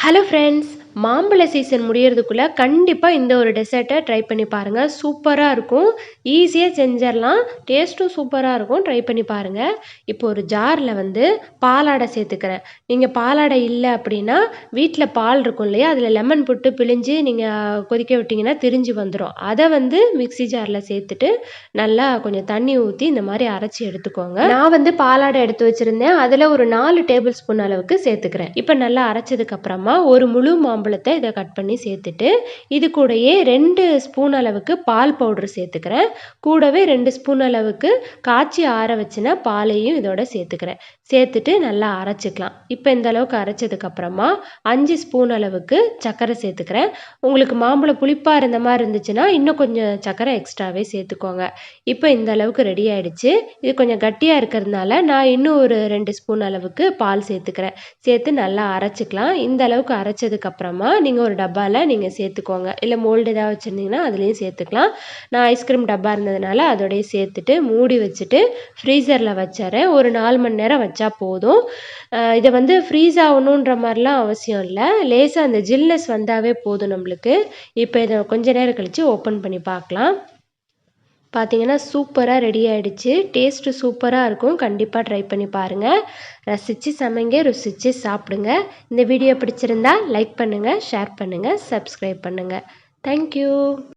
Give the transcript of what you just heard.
Hello friends, மாம்பழ season முடியறதுக்குள்ளே கண்டிப்பாக இந்த ஒரு டெசர்ட்டை ட்ரை பண்ணி பாருங்கள் சூப்பராக இருக்கும். ஈஸியாக செஞ்சிடலாம் டேஸ்ட்டும் சூப்பராக இருக்கும். ட்ரை பண்ணி பாருங்கள் இப்போ ஒரு ஜாரில் வந்து பாலாடை சேர்த்துக்கிறேன். நீங்கள் பாலாடை இல்லை அப்படின்னா வீட்டில் பால் இருக்கும் இல்லையா? அதில் லெமன் போட்டு பிழிஞ்சு நீங்கள் கொதிக்க விட்டிங்கன்னா திரிஞ்சு வந்துடும் அதை வந்து மிக்ஸி ஜாரில் சேர்த்துட்டு நல்லா கொஞ்சம் தண்ணி ஊற்றி இந்த மாதிரி அரைச்சி எடுத்துக்கோங்க. நான் வந்து பாலாடை எடுத்து வச்சுருந்தேன். அதில் ஒரு நாலு டேபிள் ஸ்பூன் அளவுக்கு சேர்த்துக்கிறேன். இப்போ நல்லா அரைச்சதுக்கப்புறமா ஒரு முழு மாம்பழம் மாம்பழத்தை இதை கட் பண்ணி சேர்த்துட்டு இது கூடயே ரெண்டு ஸ்பூன் அளவுக்கு பால் பவுடர் சேர்த்துக்கிறேன். கூடவே ரெண்டு ஸ்பூன் அளவுக்கு காய்ச்சி ஆற வச்சுனா பாலையும் இதோட சேர்த்துக்கிறேன். சேர்த்துட்டு நல்லா அரைச்சிக்கலாம். இப்போ இந்த அளவுக்கு அரைச்சதுக்கப்புறமா அஞ்சு ஸ்பூன் அளவுக்கு சர்க்கரை சேர்த்துக்கிறேன். உங்களுக்கு மாம்பழம் புளிப்பாக இருந்த மாதிரி இருந்துச்சுன்னா இன்னும் கொஞ்சம் சர்க்கரை எக்ஸ்ட்ராவே சேர்த்துக்கோங்க. இப்போ இந்த அளவுக்கு ரெடி ஆயிடுச்சு. இது கொஞ்சம் கட்டியாக இருக்கிறதுனால நான் இன்னும் ஒரு ரெண்டு ஸ்பூன் அளவுக்கு பால் சேர்த்துக்கிறேன். சேர்த்து நல்லா அரைச்சிக்கலாம். இந்த அளவுக்கு அரைச்சதுக்கப்புறம் நீங்கள் ஒரு டப்பாவில் நீங்கள் சேர்த்துக்கோங்க. இல்லை மோல்டு ஏதாவது வச்சுருந்தீங்கன்னா அதுலேயும் சேர்த்துக்கலாம். நான் ஐஸ்கிரீம் டப்பா இருந்ததுனால அதோடய சேர்த்துட்டு மூடி வச்சுட்டு ஃப்ரீசரில் வச்சுறேன் ஒரு நாலு மணி நேரம் வச்சா போதும். இதை வந்து ஃப்ரீஸ் ஆகணுன்ற மாதிரிலாம் அவசியம் இல்லை. லேசாக அந்த ஜில்னஸ் வந்தாவே போதும் நம்மளுக்கு. இப்போ இதை கொஞ்ச நேரம் கழித்து ஓப்பன் பண்ணி பார்க்கலாம். பார்த்தீங்கன்னா சூப்பராக ரெடி ஆகிடுச்சு டேஸ்ட்டு சூப்பராக இருக்கும். கண்டிப்பாக ட்ரை பண்ணி பாருங்கள் ரசித்து சமைங்க ருசித்து சாப்பிடுங்க. இந்த வீடியோ பிடிச்சிருந்தா லைக் பண்ணுங்கள் ஷேர் பண்ணுங்கள் சப்ஸ்கிரைப் பண்ணுங்கள் தேங்க்யூ